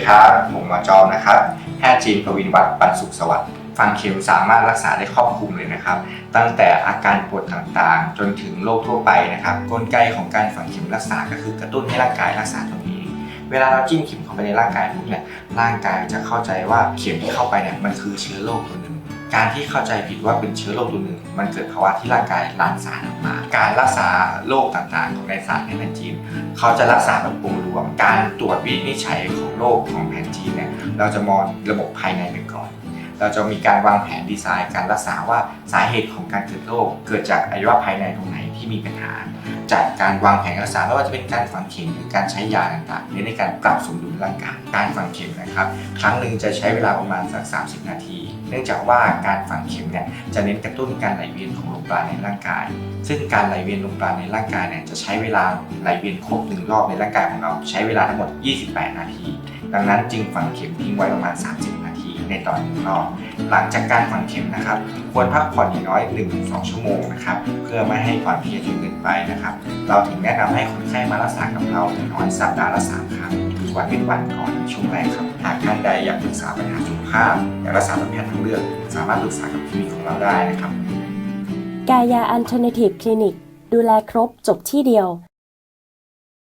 ดีครับผมหมอจอมนะครับแพทย์จีนประวินวัฒน์ปันสุขสวัสดิ์ฟังเข็มสามารถรักษาได้ครอบคลุมเลยนะครับ ตั้งแต่อาการปวดต่างๆ จนถึงโรคทั่วไปนะครับ กลไกของการฝังเข็มรักษาก็คือกระตุ้นให้ร่างกายรักษาตรงนี้เวลาเราจิ้มเข็มเข้าไปในร่างกายปุ๊บเนี่ยร่างกายจะเข้าใจว่าเข็มที่เข้าไปเนี่ยมันคือเชื้อโรคตัวหนึ่ง การที่เข้าใจผิดว่าเป็นเชื้อโรคตัวหนึ่ง มันเกิดภาวะที่ร่างกายหลั่งสารออกมา การรักษาโรคต่างๆ ของในศาสตร์ในแผนจีน เขาจะรักษาแบบองค์รวม การตรวจวินิจฉัยของโรคของแผนจีนเนี่ยเราจะมองระบบภายในไปก่อน เราจะมีการวางแผนดีไซน์ การรักษาว่าสาเหตุของการเกิดโรคเกิดจากอวัยวะภายในตรงไหน ที่มีปัญหา จากการวางแผนการรักษาไม่ว่าจะเป็นการฝังเข็มหรือการใช้ยาต่างๆหรือในการปรับสมดุลร่างกายการฝังเข็มนะครับ ครั้งหนึ่งจะใช้เวลาประมาณสัก 30 นาที เนื่องจากว่าการฝังเข็มเนี่ยจะเน้นกระตุ้นการไหลเวียนของโลหิตในร่างกาย ซึ่งการไหลเวียนโลหิตในร่างกายเนี่ยจะใช้เวลาไหลเวียนครบหนึ่งรอบในร่างกายของเรา ใช้เวลาทั้งหมด 28 นาที ดังนั้นจึงฝังเข็มทิ้งไว้ประมาณ 30 นาที ในตอนหนึ่งรอบหลังจากการฝังเข็มนะครับ ควรพักผ่อนอย่างน้อย 1-2 ชั่วโมงนะครับ เพื่อไม่ให้ความเพียจนเกินไปนะครับ เราถึงแนะนำให้คนไข้มารักษากับเราอย่างน้อยสัปดาห์ละ3ครั้งคือวันเว้นวันก่อนในช่วงแรกครับ หากท่านใดอยากปรึกษาปัญหาสุขภาพอยากรักษาแบบแพทย์ทางเลือก สามารถปรึกษากับคลินิกของเราได้นะครับ กายาอันเทอร์เนทีฟคลินิกดูแลครบจบที่เดียว